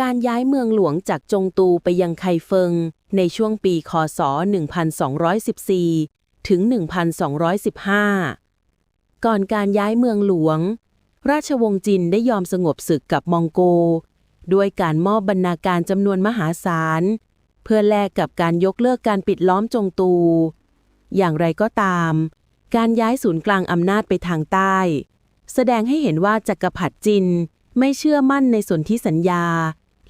การย้ายเมืองหลวงจากจงตูไปยังไคเฟิง ในช่วงปีคศ 1214 ถึง 1215 ก่อนการย้ายเมืองหลวง ราชวงศ์จินได้ยอมสงบศึกกับมองโก ด้วยการมอบบรรณาการจำนวนมหาศาล เพื่อแลกกับการยกเลิกการปิดล้อมจงตู อย่างไรก็ตาม การย้ายศูนย์กลางอำนาจไปทางใต้ แสดงให้เห็นว่าจักรพรรดิจินไม่เชื่อมั่นในสนธิสัญญา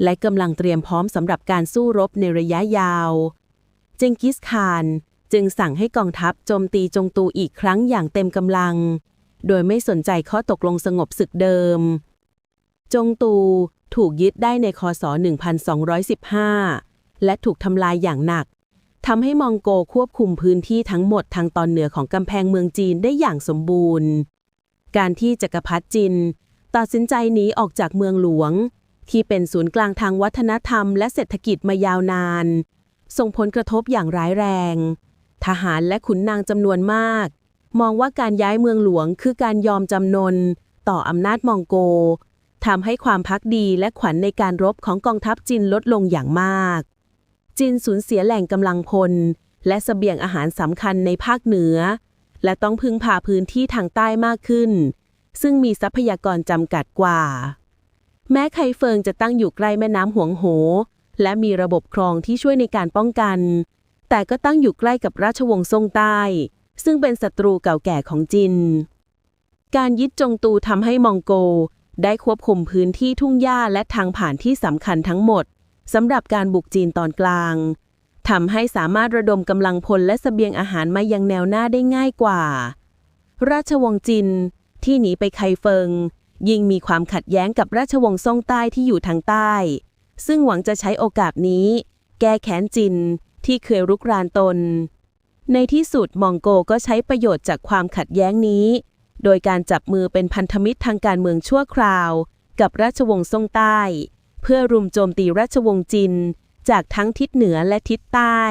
และกำลังเตรียมพร้อมสำหรับการสู้รบในระยะยาว เจงกิสข่านจึงสั่งให้กองทัพโจมตีจงตูอีกครั้งอย่างเต็มกำลัง โดยไม่สนใจข้อตกลงสงบศึกเดิม จงตูถูกยึดได้ในคศ 1215 และถูกทำลายอย่างหนักทำให้มองโกควบคุมพื้นที่ทั้งหมดทางตอนเหนือของกำแพงเมืองจีนได้อย่างสมบูรณ์ การที่จักรพรรดิจิน ตัดสินใจหนีออกจากเมืองหลวง ที่เป็นศูนย์กลางทางวัฒนธรรมและเศรษฐกิจมายาวนาน ส่งผลกระทบอย่างร้ายแรง ทหารและขุนนางจำนวนมาก มองว่าการย้ายเมืองหลวงคือการยอมจำนน ต่ออำนาจมองโกทำให้ความพักดีและขวัญในการรบของกองทัพจีนลดลงอย่างมาก จีนสูญเสียแหล่งกำลังพล และเสบียงอาหารสำคัญในภาคเหนือ และต้องพึ่งพาพื้นที่ทางใต้มากขึ้น ซึ่งมีทรัพยากรจำกัดกว่า แม้ไคเฟิงจะตั้งอยู่ใกล้แม่น้ำหวงโห และมีระบบครองที่ช่วยในการป้องกัน แต่ก็ตั้งอยู่ใกล้กับราชวงศ์ซ่งใต้ ซึ่งเป็นศัตรูเก่าแก่ของจิน การยึดจงตูทำให้มองโก ได้ควบคุมพื้นที่ทุ่งหญ้าและทางผ่านที่สำคัญทั้งหมดสำหรับการบุกจีนตอนกลางทำให้สามารถระดมกำลังพลและเสบียงอาหารมายังแนวหน้าได้ง่ายกว่า ราชวงศ์จินที่หนีไปไคเฟิง ยิ่งมีความขัดแย้งกับราชวงศ์ซ่งใต้ที่อยู่ทางใต้ ซึ่งหวังจะใช้โอกาสนี้ แก้แค้นจินที่เคยรุกรานตน ในที่สุดมองโกก็ใช้ประโยชน์จากความขัดแย้งนี้ โดยการจับมือเป็นพันธมิตรทางการเมืองชั่วคราว กับราชวงศ์ซ่งใต้ เพื่อรุมโจมตีราชวงศ์จิน จากทั้งทิศเหนือและทิศใต้